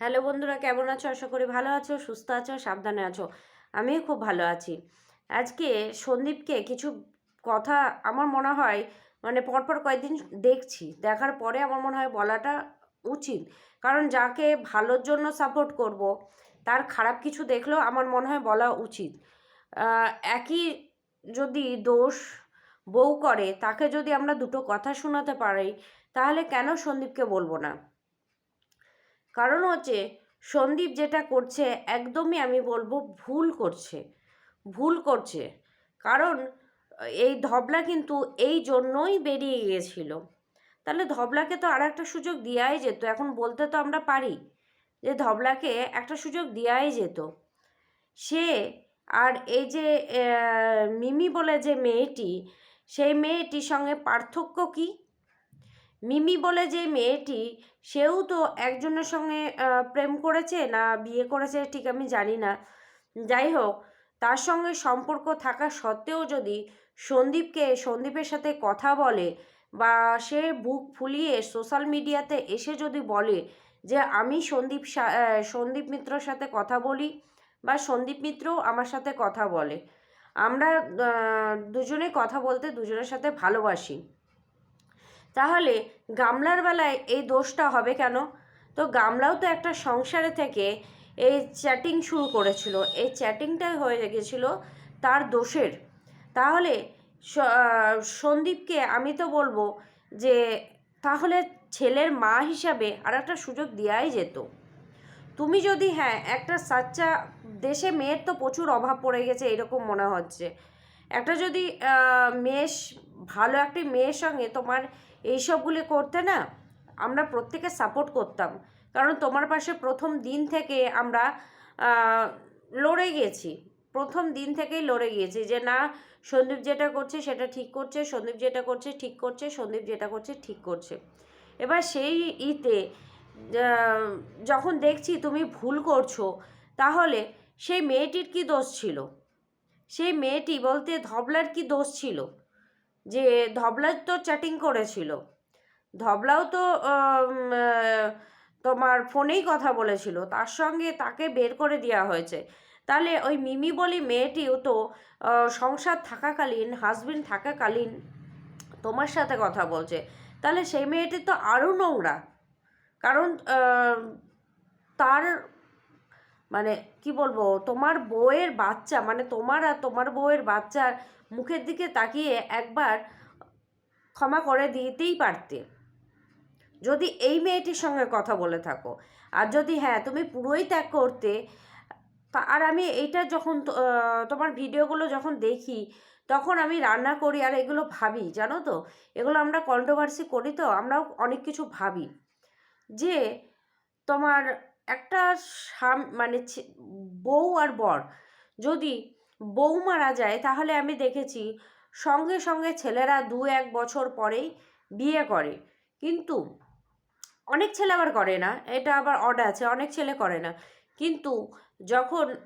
Hello বন্ধুরা, কেমন আছো? আশা করি ভালো আছো, সুস্থ আছো, সাবধানে আছো। আমিও খুব ভালো আছি। আজকে সন্দীপকে কিছু কথা আমার মনে হয় মানে পরপর কয়েকদিন দেখছি। দেখার পরে আমার মনে হয় বলাটা উচিত। কারণ যাকে ভালোর জন্য সাপোর্ট করব, তার খারাপ কিছু দেখলেও আমার মনে হয় বলা উচিত। একই যদি দোষ বউ করে, তাকে যদি আমরা দুটো কথা শোনাতে পারি, তাহলে কেন সন্দীপকে বলব না? কারণ হচ্ছে সন্দীপ যেটা করছে একদমই আমি বলব ভুল করছে ভুল করছে। কারণ এই ধবলা কিন্তু এই জন্যই বেরিয়ে গিয়েছিল। তাহলে ধবলাকে তো আর একটা সুযোগ দেওয়াই যেত, এখন বলতে তো আমরা পারি যে ধবলাকে একটা সুযোগ দেওয়াই যেত। সে আর এই যে মিমি বলে যে মেয়েটি, সেই মেয়েটির সঙ্গে পার্থক্য কী? মিমি বলে যে মেয়েটি, সেও তো একজনের সঙ্গে প্রেম করেছে না বিয়ে করেছে ঠিক আমি জানি না। যাই হোক, তার সঙ্গে সম্পর্ক থাকা সত্ত্বেও যদি সন্দীপকে সন্দীপের সাথে কথা বলে বা সে বুক ফুলিয়ে সোশ্যাল মিডিয়াতে এসে যদি বলে যে আমি সন্দীপ সন্দীপ মিত্রর সাথে কথা বলি বা সন্দীপ মিত্রও আমার সাথে কথা বলে, আমরা দুজনে কথা বলতে দুজনের সাথে ভালোবাসি। তাহলে গামলার বেলায় এই দোষটা হবে কেন? তো গামলাও তো একটা সংসারে থেকে এই চ্যাটিং শুরু করেছিল। এই চ্যাটিংটাই হয়ে গেছিল তার দোষের। তাহলে সন্দীপকে আমি তো বলব যে তাহলে ছেলের মা হিসাবে আর একটা সুযোগ দেওয়াই যেত। তুমি যদি হ্যাঁ একটা সাচ্চা দেশে মেয়ের তো প্রচুর অভাব পড়ে গেছে, এরকম মনে হচ্ছে। একটা যদি মেয়ে ভালো একটি মেয়ের সঙ্গে তোমার এইসবগুলি করতে না আমরা প্রত্যেকে সাপোর্ট করতাম। কারণ তোমার পাশে প্রথম দিন থেকে আমরা লড়ে গেছি প্রথম দিন থেকেই লড়ে গিয়েছি যে না, সন্দীপ যেটা করছে সেটা ঠিক করছে, সন্দীপ যেটা করছে ঠিক করছে, সন্দীপ যেটা করছে ঠিক করছে। এবার সেই ইতে যখন দেখছি তুমি ভুল করছ, তাহলে সেই মেয়েটির কি দোষ ছিল? সেই মেয়েটি বলতে ধবলার কি দোষ ছিল? যে ধবলা তো চ্যাটিং করেছিল। ধবলাও তো তোমার ফোনেই কথা বলেছিল। তার সঙ্গে তাকে বের করে দেওয়া হয়েছে। তাহলে ওই মিমি বলি মেয়েটিও তো সংসার থাকাকালীন হাজবেন্ড থাকাকালীন তোমার সাথে কথা বলছে। তাহলে সেই মেয়েটি তো আরও নোংরা। কারণ তার মানে কি বলব, তোমার বউয়ের বাচ্চা মানে তোমার আর তোমার বউয়ের বাচ্চার মুখের দিকে তাকিয়ে একবার ক্ষমা করে দিতেই পারতে। যদি এই মেয়েটির সঙ্গে কথা বলে থাকো, আর যদি হ্যাঁ তুমি পুরোই ত্যাগ করতে আর আমি এইটা যখন তোমার ভিডিওগুলো যখন দেখি, তখন আমি রান্না করি আর এগুলো ভাবি, জানো তো? এগুলো আমরা কন্ট্রোভার্সি করি তো, আমরাও অনেক কিছু ভাবি। যে তোমার একটা স্বাম- মানে বউ আর বর। যদি বউ মারা যায়, তাহলে আমি দেখেছি সঙ্গে সঙ্গে ছেলেরা দু এক বছর পরেই বিয়ে করে। কিন্তু অনেক ছেলে আবার করে না, এটা আবার অড আছে, অনেক ছেলে করে না। কিন্তু যখন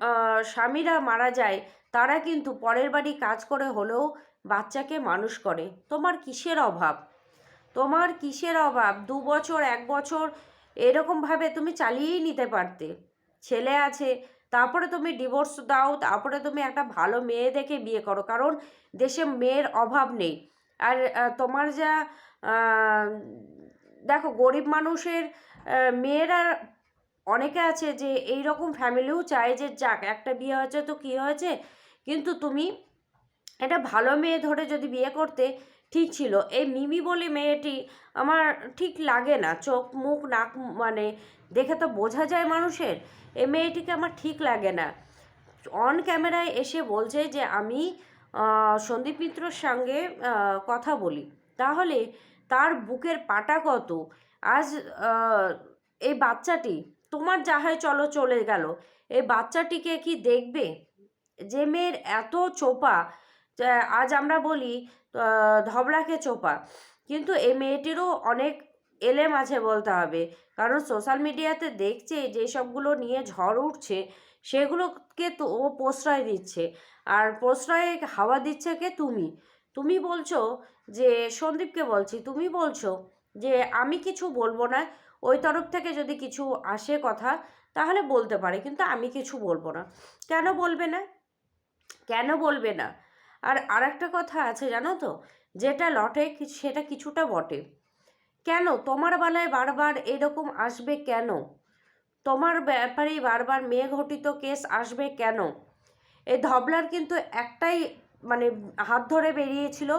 স্বামীরা মারা যায়, তারা কিন্তু পরের বাড়ি কাজ করে হলেও বাচ্চাকে মানুষ করে। তোমার কিসের অভাব? তোমার কিসের অভাব? দু বছর, এক বছর এরকমভাবে তুমি চালিয়েই নিতে পারতে। ছেলে আছে, তারপরে তুমি ডিভোর্স দাও, তারপরে তুমি একটা ভালো মেয়ে দেখে বিয়ে করো, কারণ দেশে মেয়ের অভাব নেই। আর তোমার যা দেখো, গরিব মানুষের মেয়েরা অনেকে আছে যে এই রকম ফ্যামিলিও চায় যে যাক, একটা বিয়ে হয়েছে তো কী হয়েছে? কিন্তু তুমি এটা ভালো মেয়ে ধরে যদি বিয়ে করতে ঠিক ছিল। এই মিমি বলে মেয়েটি আমার ঠিক লাগে না, চোখ, মুখ, নাক মানে দেখে তো বোঝা যায় মানুষের এই মেয়েটিকে আমার ঠিক লাগে না। অন ক্যামেরায় এসে বলছে যে আমি সন্দীপ মিত্রর সঙ্গে কথা বলি। তাহলে তার বুকের পাটা কত? আজ এই বাচ্চাটি, তোমার যা হয় চলো চলে গেল। এই বাচ্চাটিকে কি দেখবে? যে মেয়ের এত চোপা আজ আমরা বলি ধবলাকে চোপা। কিন্তু এই মেয়েটিরও অনেক এলেম আছে বলতে হবে। কারণ সোশ্যাল মিডিয়াতে দেখছে যে সবগুলো নিয়ে ঝড় উঠছে, সেগুলোকে তো ও প্রশ্রয় দিচ্ছে। আর প্রশ্রয়ে হাওয়া দিচ্ছে কে? তুমি। তুমি বলছো যে, সন্দীপকে বলছি, তুমি বলছো যে, আমি কিছু বলব না। ওই তরফ থেকে যদি কিছু আসে কথা, তাহলে বলতে পারে। কিন্তু আমি কিছু বলব না। কেন বলবে না? কেন বলবে না? আর আর একটা কথা আছে, জানো তো? যেটা লটে সেটা কিছুটা বটে। কেন? তোমার বেলায় বারবার এরকম আসবে কেন? তোমার ব্যাপারেই বারবার মেয়ে ঘটিত কেস আসবে কেন? এই ধবলার কিন্তু একটাই মানে হাত ধরে বেরিয়েছিল।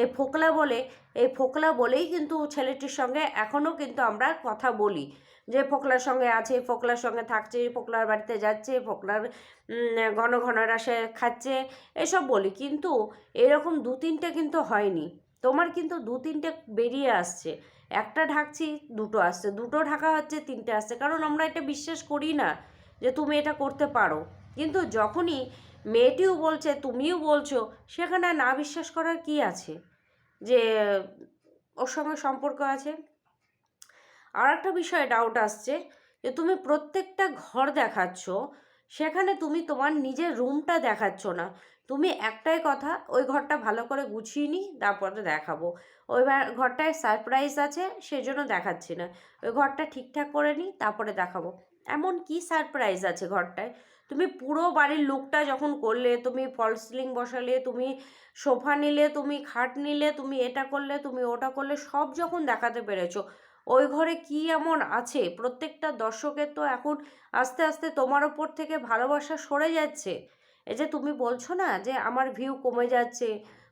এই ফোকলা বলে এই ফোকলা বলেই কিন্তু ছেলেটির সঙ্গে এখনও কিন্তু আমরা কথা বলি। যে ফোকলার সঙ্গে আছে, ফোকলার সঙ্গে থাকছে, ফোকলার বাড়িতে যাচ্ছে, ফোকলার ঘন ঘন রাসে খাচ্ছে, এসব বলি। কিন্তু এরকম দু তিনটে কিন্তু হয়নি। তোমার কিন্তু দু তিনটে বেরিয়ে আসছে। একটা ঢাকছি, দুটো আসছে। দুটো ঢাকা হচ্ছে, তিনটে আসছে। কারণ আমরা এটা বিশ্বাস করি না যে তুমি এটা করতে পারো। কিন্তু যখনই মেয়েটিও বলছে, তুমিও বলছো, সেখানে না বিশ্বাস করার কি আছে? যে ওর সঙ্গে সম্পর্ক আছে? আর একটা বিষয়ে ডাউট আসছে, যে তুমি প্রত্যেকটা ঘর দেখাচ্ছ, সেখানে তুমি তোমার নিজের রুমটা দেখাচ্ছ না। তুমি একটাই কথা, ওই ঘরটা ভালো করে গুছিয়ে নিই তারপরে দেখাবো। ওই ঘরটায় সারপ্রাইজ আছে, সেজন্য দেখাচ্ছি না। ওই ঘরটা ঠিকঠাক করে নিই তারপরে দেখাবো। এমন কি সারপ্রাইজ আছে ঘরটায়? তুমি পুরো বাড়ির লুকটা যখন করলে, তুমি ফল সিলিং বসালে, তুমি সোফা নিলে, তুমি খাট নিলে, তুমি এটা করলে, তুমি ওটা করলে, সব যখন দেখাতে পেরেছ, ওই ঘরে কি এমন আছে? প্রত্যেকটা দর্শকের তো এখন আস্তে আস্তে তোমার ওপর থেকে ভালোবাসা সরে যাচ্ছে। এই যে তুমি বলছো না যে আমার ভিউ কমে যাচ্ছে,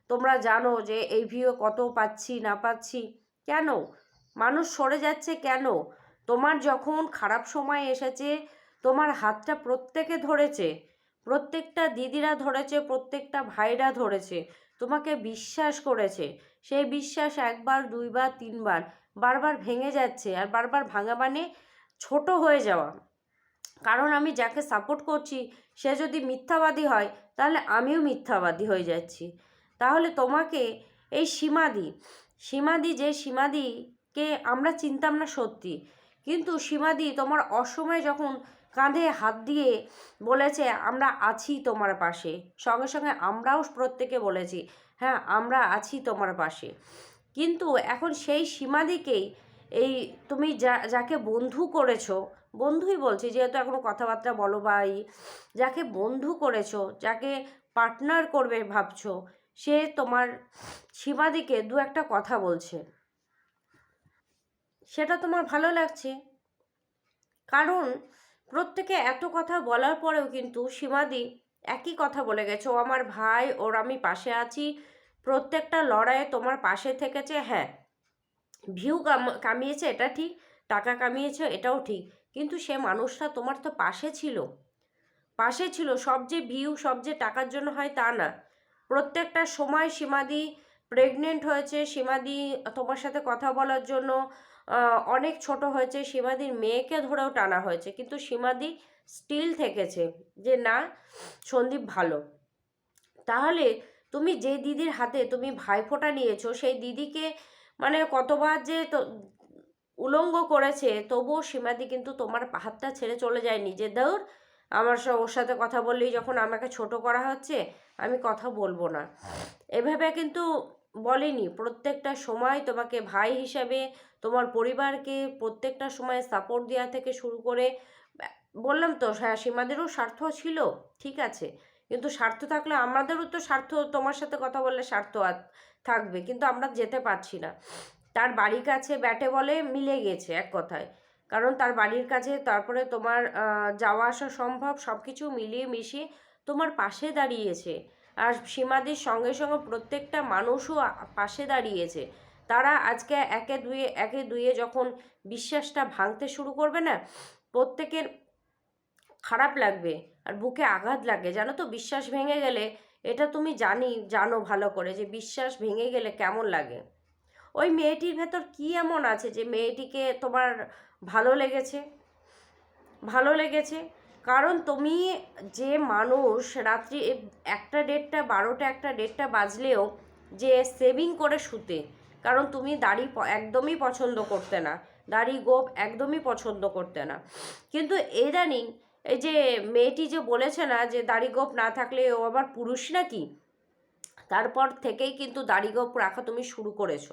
তোমরা জানো যে এই ভিউ কত পাচ্ছি, না পাচ্ছি, কেন? মানুষ সরে যাচ্ছে কেন? তোমার যখন খারাপ সময় এসেছে, তোমার হাতটা প্রত্যেকে ধরেছে, প্রত্যেকটা দিদিরা ধরেছে, প্রত্যেকটা ভাইরা ধরেছে, তোমাকে বিশ্বাস করেছে। সেই বিশ্বাস একবার, দুইবার, তিনবার, বারবার ভেঙে যাচ্ছে আর বারবার ভাঙা মানে ছোট হয়ে যাওয়া। কারণ আমি যাকে সাপোর্ট করছি, সে যদি মিথ্যাবাদী হয়, তাহলে আমিও মিথ্যাবাদী হয়ে যাচ্ছি। তাহলে তোমাকে এই সীমাদি সীমাদি যে সীমাদিকে আমরা চিনতাম না সত্যি কিন্তু সীমাদি তোমার অসময়ে যখন কাঁধে হাত দিয়ে বলেছে, আমরা আছি তোমার পাশে। সঙ্গে সঙ্গে আমরাও প্রত্যেকে বলেছি হ্যাঁ আমরা আছি তোমার পাশে। কিন্তু এখন সেই সীমাদিকেই এই তুমি যা, যাকে বন্ধু করেছ, বন্ধুই বলছি, যেহেতু এখনও কথাবার্তা বলো এই যাকে বন্ধু করেছ, যাকে পার্টনার করবে ভাবছ, সে তোমার সীমাদিকে দু একটা কথা বলছে। সেটা তোমার ভালো লাগছে। কারণ প্রত্যেকে এত কথা বলার পরেও কিন্তু সীমাদি একই কথা বলে গেছে, ও আমার ভাই, ওর আমি পাশে আছি। প্রত্যেকটা লড়াইয়ে তোমার পাশে থেকেছে। হ্যাঁ ভিউ কামিয়েছে, এটা ঠিক, টাকা কামিয়েছে, এটাও ঠিক। কিন্তু সে মানুষটা তোমার তো পাশে ছিল। পাশে ছিল, সব যে ভিউ, সব যে টাকার জন্য হয় তা না। প্রত্যেকটা সময় সীমাদি প্রেগনেন্ট হয়েছে, সীমাদি তোমার সাথে কথা বলার জন্য অনেক ছোট হয়েছে, সীমাদির মেয়েকে ধরেও টানা হয়েছে, কিন্তু সীমাদি স্টিল থেকেছে যে, না, সন্দীপ ভালো। তাহলে তুমি যে দিদির হাতে তুমি ভাইফোঁটা নিয়েছো, সেই দিদিকে মানে কতবার যে উলঙ্গ করেছে, তবুও সীমাদি কিন্তু তোমার হাতটা ছেড়ে চলে যায়নি যে দৌড় আমার ওর সাথে কথা বললেই যখন আমাকে ছোট করা হচ্ছে, আমি কথা বলব না। এভাবে কিন্তু বলেনি। প্রত্যেকটা সময় তোমাকে ভাই হিসাবে তোমার পরিবারকে প্রত্যেকটা সময় সাপোর্ট দেওয়া থেকে শুরু করে, বললাম তো হ্যাঁ সীমাদেরও স্বার্থ ছিল, ঠিক আছে। কিন্তু স্বার্থ থাকলে আমাদেরও তো স্বার্থ, তোমার সাথে কথা বললে স্বার্থ থাকবে। কিন্তু আমরা যেতে পারছি না। তার বাড়ির কাছে ব্যাটে বলে মিলে গেছে এক কথায়। কারণ তার বাড়ির কাছে তারপরে তোমার যাওয়া আসা সম্ভব সব কিছু মিলিয়ে মিশিয়ে তোমার পাশে দাঁড়িয়েছে। আর সীমাদির সঙ্গে সঙ্গে প্রত্যেকটা মানুষও পাশে দাঁড়িয়েছে। তারা আজকে একে দুয়ে একে দুয়ে যখন বিশ্বাসটা ভাঙতে শুরু করবে না, প্রত্যেকের খারাপ লাগবে আর বুকে আঘাত লাগে। জানো তো, বিশ্বাস ভেঙে গেলে, এটা তুমি জানি, জানো ভালো করে যে বিশ্বাস ভেঙে গেলে কেমন লাগে। ওই মেয়েটির ভেতর কি এমন আছে যে মেয়েটিকে তোমার ভালো লেগেছে? ভালো লেগেছে? কারণ তুমি যে মানুষ রাত্রি একটা ডেটটা বারোটা, একটা ডেটটা বাজলেও যে সেভিং করে শুতে, কারণ তুমি দাড়ি একদমই পছন্দ করতে না, দাড়ি গোপ একদমই পছন্দ করতে না। কিন্তু ইদানিং এই যে মেয়েটি যে বলেছে না যে দাড়ি গোপ না থাকলে ও আবার পুরুষ নাকি, তারপর থেকেই কিন্তু দাড়ি গোপ রাখা তুমি শুরু করেছ।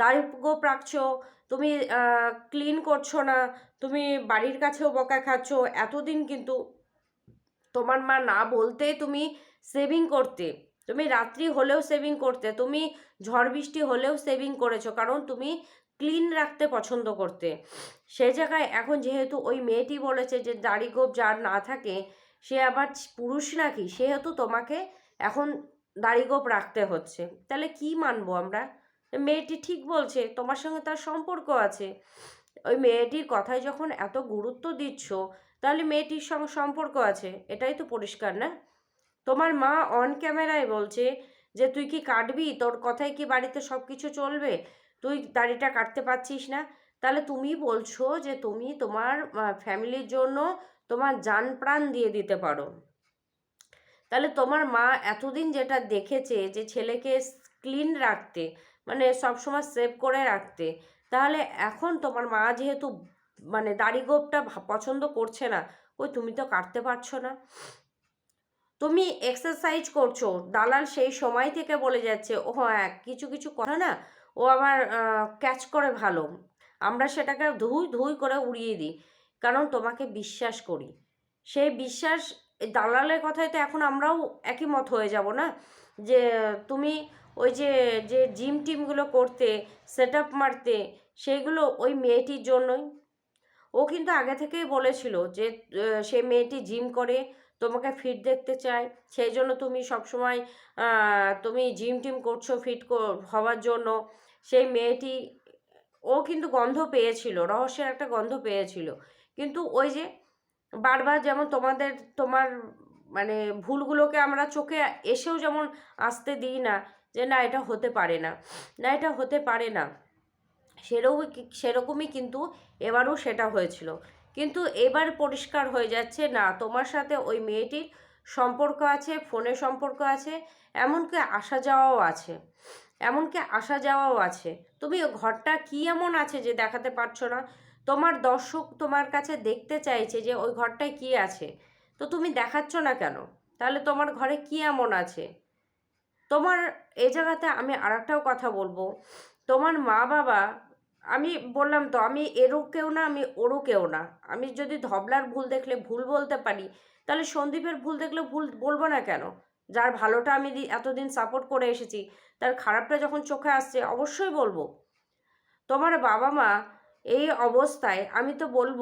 দাড়ি গোপ তুমি ক্লিন করছ না, তুমি বাড়ির কাছেও বকা খাচ্ছ, এতদিন কিন্তু তোমার মা না বলতে তুমি সেভিং করতে। তুমি রাত্রি হলেও সেভিং করতে, তুমি ঝড় বৃষ্টি হলেও সেভিং করেছ, কারণ তুমি ক্লিন রাখতে পছন্দ করতে। সে জায়গায় এখন যেহেতু ওই মেয়েটি বলেছে যে দাড়ি গোপ যার না থাকে, সে আবার পুরুষ নাকি, সেহেতু তোমাকে এখন দাড়ি গোপ রাখতে হচ্ছে। তাহলে কি মানবো আমরা? মেয়েটি ঠিক বলছে, তোমার সঙ্গে তার সম্পর্ক আছে। ওই মেয়েটির কথায় যখন এত গুরুত্ব দিচ্ছ, তাহলে মেয়েটির সঙ্গে সম্পর্ক আছে। এটাই তো পরিষ্কার, না? তোমার মা অন ক্যামেরায় বলছে যে, তুই কি কাটবি? তোর কথায় কি বাড়িতে সব কিছু চলবে? তুই দাড়িটা কাটতে পারছিস না? তাহলে তুমি বলছো যে, তুমি তোমার ফ্যামিলির জন্য তোমার যান প্রাণ দিয়ে দিতে পারো। তাহলে তোমার মা এতদিন যেটা দেখেছে যে, ছেলেকে ক্লিন রাখতে মানে সবসময় সেভ করে রাখতে। তাহলে এখন তোমার মা যেহেতু মানে দাড়ি গোপটা পছন্দ করছে না ওই তুমি তো কাটতে পারছ না। তুমি এক্সারসাইজ করছ, দালাল সেই সময় থেকে বলে যাচ্ছে, ও হ্যাঁ কিছু কিছু কথা না, ও আবার ক্যাচ করে ভালো। আমরা সেটাকে ধুই ধুই করে উড়িয়ে দিই, কারণ তোমাকে বিশ্বাস করি। সেই বিশ্বাস দালালের কথায় তো এখন আমরাও একই মত হয়ে যাব না, যে তুমি ওই যে যে জিম টিমগুলো করতে সেট আপ মারতে সেইগুলো ওই মেয়েটির জন্যই। ও কিন্তু আগে থেকেই বলেছিল যে সে মেয়েটি জিম করে, তোমাকে ফিট দেখতে চায়। সেই জন্য তুমি সবসময় তুমি জিম টিম করছ ফিট হওয়ার জন্য। সেই মেয়েটি, ও কিন্তু গন্ধ পেয়েছিল, রহস্যের একটা গন্ধ পেয়েছিল। কিন্তু ওই যে, বারবার যেমন তোমাদের, তোমার মানে ভুলগুলোকে আমরা চোখে এসেও যেমন আসতে দিই না যে না, এটা হতে পারে না। না, এটা হতে পারে না। সেরকম সেরকমই কিন্তু এবারও সেটা হয়েছিল। কিন্তু এবার পরিষ্কার হয়ে যাচ্ছে, না, তোমার সাথে ওই মেয়েটির সম্পর্ক আছে, ফোনে সম্পর্ক আছে, এমনকি আসা যাওয়াও আছে। এমনকি আসা যাওয়াও আছে। তুমি ঘরটা কী এমন আছে যে দেখাতে পারছ না? তোমার দর্শক তোমার কাছে দেখতে চাইছে যে ওই ঘরটায় কী আছে? তো তুমি দেখাচ্ছ না কেন? তাহলে তোমার ঘরে কী এমন আছে? তোমার এই জায়গাতে আমি আর একটাও কথা বলব। তোমার মা বাবা, আমি বললাম তো, আমি এরও কেউ না, আমি ওরও কেউ না। আমি যদি ধবলার ভুল দেখলে ভুল বলতে পারি, তাহলে সন্দীপের ভুল দেখলে ভুল বলব না কেন? যার ভালোটা আমি এতদিন সাপোর্ট করে এসেছি, তার খারাপটা যখন চোখে আসছে, অবশ্যই বলব। তোমার বাবা মা এই অবস্থায়, আমি তো বলব,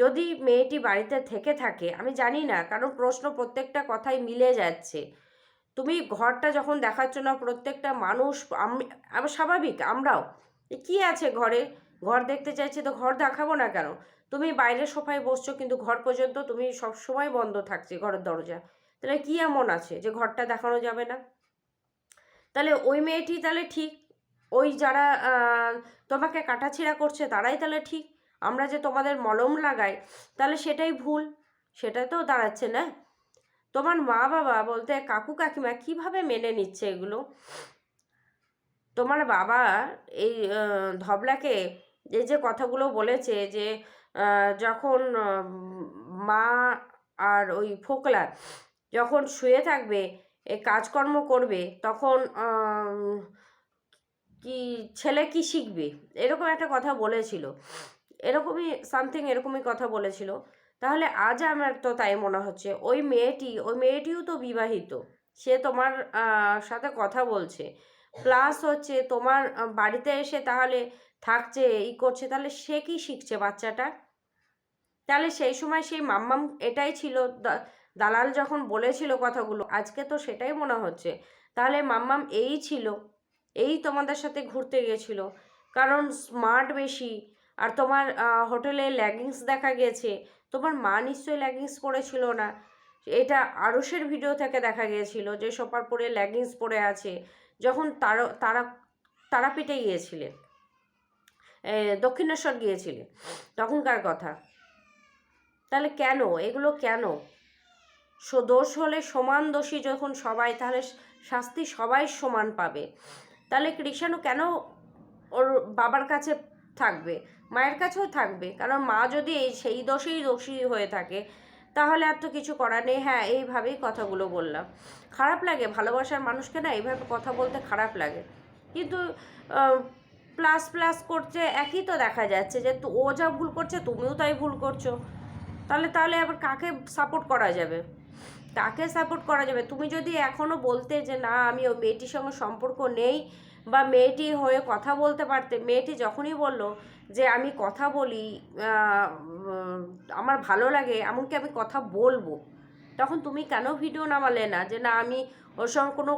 যদি মেয়েটি বাড়িতে থেকে থাকে, আমি জানি না, কারণ প্রশ্ন প্রত্যেকটা কথাই মিলে যাচ্ছে। তুমি ঘরটা যখন দেখাচ্ছ না, প্রত্যেকটা মানুষ, আমি স্বাভাবিক, আমরাও। কি আছে ঘরে? ঘর দেখতে চাইছি তো ঘর দেখাবো না কেন? তুমি বাইরের সোফায় বসছো কিন্তু ঘর পর্যন্ত তুমি সব সময় বন্ধ থাকছে ঘরের দরজা। তাহলে কি এমন আছে যে ঘরটা দেখানো যাবে না? তাহলে ওই মেয়েটি তাহলে ঠিক? ওই যারা তোমাকে কাটাছিড়া করছে তারাই তাহলে ঠিক? আমরা যে তোমাদের মলম লাগাই, তাহলে সেটাই ভুল। সেটা তো দাঁড়াচ্ছে না। তোমার মা বাবা বলতে কাকু কাকিমা কীভাবে মেনে নিচ্ছে এগুলো? তোমার বাবা এই ধবলাকে যে যে কথাগুলো বলেছে যে যখন মা আর ওই ফোকলা যখন শুয়ে থাকবে কাজকর্ম করবে, তখন কি ছেলে কি শিখবে? এরকম একটা কথা বলেছিল। এরকমই সামথিং এরকমই কথা বলেছিল। তাহলে আজ আমার তো তাই মনে হচ্ছে। ওই মেয়েটি, ওই মেয়েটিও তো বিবাহিত। সে তোমার সাথে কথা বলছে। প্লাস হচ্ছে তোমার বাড়িতে এসে তাহলে থাকছে, ই করছে, তাহলে সে কি শিখছে বাচ্চাটা? তাহলে সেই সময় সেই মাম্মাম এটাই ছিল। দালাল যখন বলেছিল কথাগুলো, আজকে তো সেটাই মনে হচ্ছে। তাহলে মাম্মাম এই ছিল, এই তোমাদের সাথে ঘুরতে গেছিল কারণ স্মার্ট বেশি। আর তোমার হোটেলে ল্যাগিংস দেখা গেছে। তোমার মা নিশ্চয়ই ল্যাগিংস পরেছিল না। এটা আরসের ভিডিও থেকে দেখা গিয়েছিল যে সোপার পরে ল্যাগিংস পরে আছে, যখন তারা তারা, তারাপীঠে গিয়েছিলেন দক্ষিণেশ্বর গিয়েছিলেন তখনকার কথা। তাহলে কেন? এগুলো কেন? দোষ হলে সমান দোষী যখন সবাই, তাহলে শাস্তি সবাই সমান পাবে। তাহলে কৃষাণু কেন ওর বাবার কাছে থাকবে? মায়ের কাছেও থাকবে। কারণ মা যদি সেই দোষেই দোষী হয়ে থাকে, তাহলে আর তো কিছু করার নেই। হ্যাঁ এইভাবেই কথাগুলো বললাম। খারাপ লাগে, ভালোবাসার মানুষকে না এইভাবে কথা বলতে খারাপ লাগে। কিন্তু প্লাস প্লাস করছে, একই তো দেখা যাচ্ছে যে ও যা ভুল করছে, তুমিও তাই ভুল করছ। তাহলে তাহলে আবার কাকে সাপোর্ট করা যাবে? কাকে সাপোর্ট করা যাবে? তুমি যদি এখনও বলতে যে না, আমি ওই মেয়েটির সঙ্গে সম্পর্ক নেই, বা মেয়েটি হয়ে কথা বলতে পারতে, মেয়েটি যখনই বলল যে আমি কথা বলি আমার ভালো লাগে, এমনকি আমি কথা বলব। তখন তুমি কেন ভিডিও নামালে না? যে না, আমি ওর সঙ্গে কোনো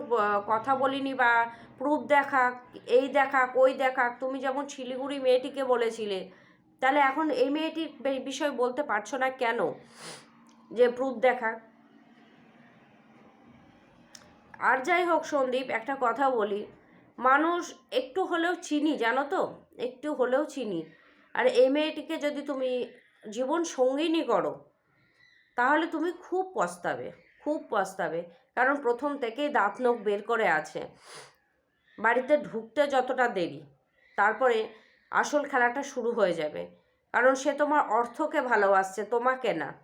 কথা বলিনি বা প্রুফ দেখাক, এই দেখাক, ওই দেখাক, তুমি যেমন শিলিগুড়ি মেয়েটিকে বলেছিলে, তাহলে এখন এই মেয়েটির বিষয়ে বলতে পারছ না কেন? যে প্রুফ দেখাক। আর যাই হোক সন্দীপ, একটা কথা বলি, মানুষ একটু হলেও চিনি, জানো তো? একটু হলেও চিনি। আর এই মেয়েটিকে যদি তুমি জীবন সঙ্গিনী করো, তাহলে তুমি খুব পস্তাবে খুব পস্তাবে। কারণ প্রথম থেকেই দাঁত নখ বের করে আছে। বাড়িতে ঢুকতে যতটা দেরি, তারপরে আসল খেলাটা শুরু হয়ে যাবে। কারণ সে তোমার অর্থকে ভালোবাসছে, তোমাকে না।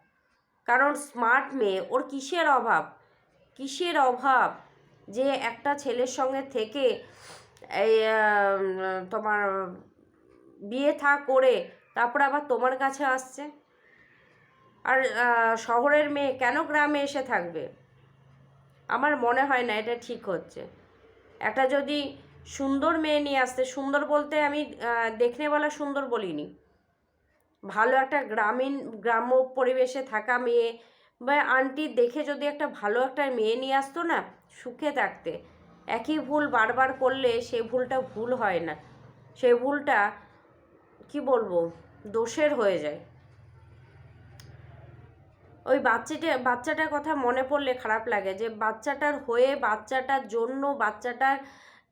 কারণ স্মার্ট মেয়ে, ওর কিসের অভাব? কিসের অভাব? যে একটা ছেলের সঙ্গে থেকে এই তোমার বিয়ে থা করে তারপর আবার তোমার কাছে আসছে। আর শহরের মেয়ে কেন গ্রামে এসে থাকবে? আমার মনে হয় না এটা ঠিক হচ্ছে। একটা যদি সুন্দর মেয়ে নিয়ে আসতে, সুন্দর বলতে আমি দেখনেওয়ালা সুন্দর বলিনি। ভালো একটা গ্রামীণ, গ্রাম্য পরিবেশে থাকা মেয়ে বা আন্টি দেখে যদি একটা ভালো একটা মেয়ে নিয়ে আসতো না, সুখে থাকতে। একই ভুল বারবার করলে সেই ভুলটা ভুল হয় না। সেই ভুলটা, কি বলব, দোষের হয়ে যায়। ওই বাচ্চাটা, বাচ্চাটার কথা মনে পড়লে খারাপ লাগে যে বাচ্চাটার হয়ে, বাচ্চাটার জন্য, বাচ্চাটার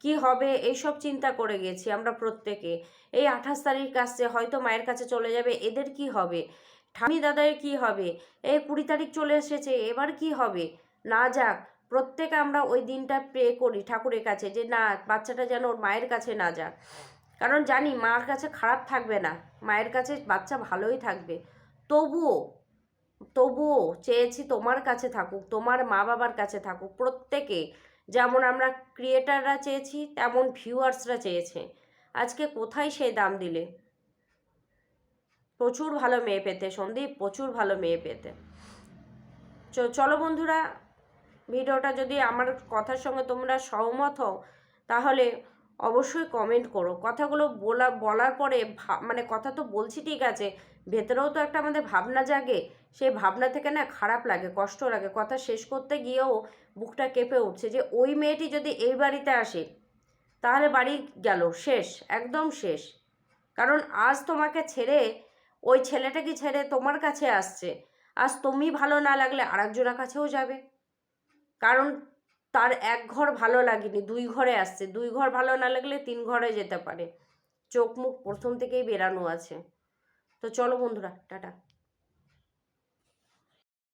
কি হবে, এইসব চিন্তা করে গেছি আমরা প্রত্যেকে। এই আঠাশ তারিখ আসছে, হয়তো মায়ের কাছে চলে যাবে, এদের কি হবে? ঠামি দাদার কি হবে? এই কুড়ি তারিখ চলে এসেছে, এবার কি হবে? না যাক প্রত্যেকে আমরা ওই দিনটা প্রে করি ঠাকুরের কাছে যে, না, বাচ্চাটা যেন ওর মায়ের কাছে না যাক। কারণ জানি মার কাছে খারাপ থাকবে না, মায়ের কাছে বাচ্চা ভালোই থাকবে। তবুও তবুও চেয়েছি তোমার কাছে থাকুক, তোমার মা বাবার কাছে থাকুক, প্রত্যেকে। যেমন আমরা ক্রিয়েটাররা চেয়েছি, তেমন ভিউয়ার্সরা চেয়েছে। আজকে কোথায় সেই দাম দিলে? প্রচুর ভালো মেয়ে পেতে, সন্দীপ, প্রচুর ভালো মেয়ে পেতে। চলো বন্ধুরা ভিডিওটা যদি আমার কথার সঙ্গে তোমরা সহমত হও, তাহলে অবশ্যই কমেন্ট করো। কথাগুলো বলা, বলার পরে মানে কথা তো বলছি ঠিক আছে, ভেতরেও তো একটা আমাদের ভাবনা জাগে। সেই ভাবনা থেকে না খারাপ লাগে, কষ্ট লাগে। কথা শেষ করতে গিয়েও বুকটা কেঁপে উঠছে যে, ওই মেয়েটি যদি এই বাড়িতে আসে, তাহলে বাড়ি গেল, শেষ, একদম শেষ। কারণ আজ তোমাকে ছেড়ে, ওই ছেলেটাকে ছেড়ে তোমার কাছে আসছে? আজ তুমি ভালো না লাগলে আরেকজনের কাছেও যাবে। কারণ তার এক ঘর ভালো লাগেনি, দুই ঘরে আসছে। দুই ঘর ভালো না লাগলে তিন ঘরে যেতে পারে। চোখ মুখ প্রথম থেকেই বেরানো আছে। তো চলো বন্ধুরা, টাটা।